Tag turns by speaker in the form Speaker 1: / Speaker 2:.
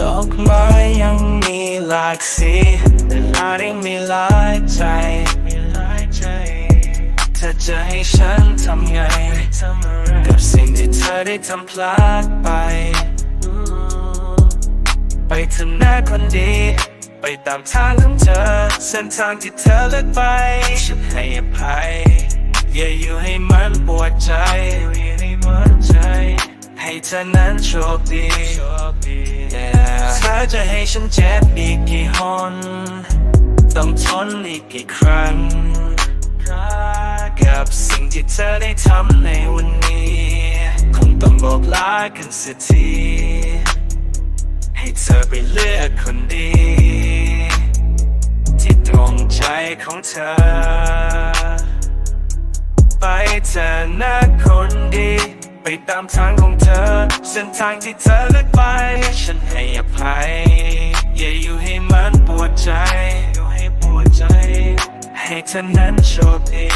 Speaker 1: ดอกไม้ยังมีหลากสีแต่อาจยังมีหลายใจมีหลาใจเธอจะให้ฉันทำไง กับสิ่งที่เธอได้ทำพลาดไป ไปเถอะหน้าคนดี ไปตามทางของเธอ เส้นทางที่เธอเลือกไป ฉันให้อภัย อย่าอยู่ให้มันปวดใจ เธอนั้นโชคดี Yeah เธอจะให้ฉันเจ็บอีกกี่หนต้องทนอีกกี่ครั้ง กับสิ่งที่เธอได้ทำในวันนี้ คงต้องบอกลากันเสียที ให้เธอไปเลือกคนดี ที่ตรงใจของเธอ ไปเธอหน้าคนดี ไปตามทางของเธอ เส้นทางที่เธอเลือกไป ฉันให้อภัย อย่าอยู่ให้มันปวดใจอยู่ให้ปวดใจให้เธอนั้นโชคดี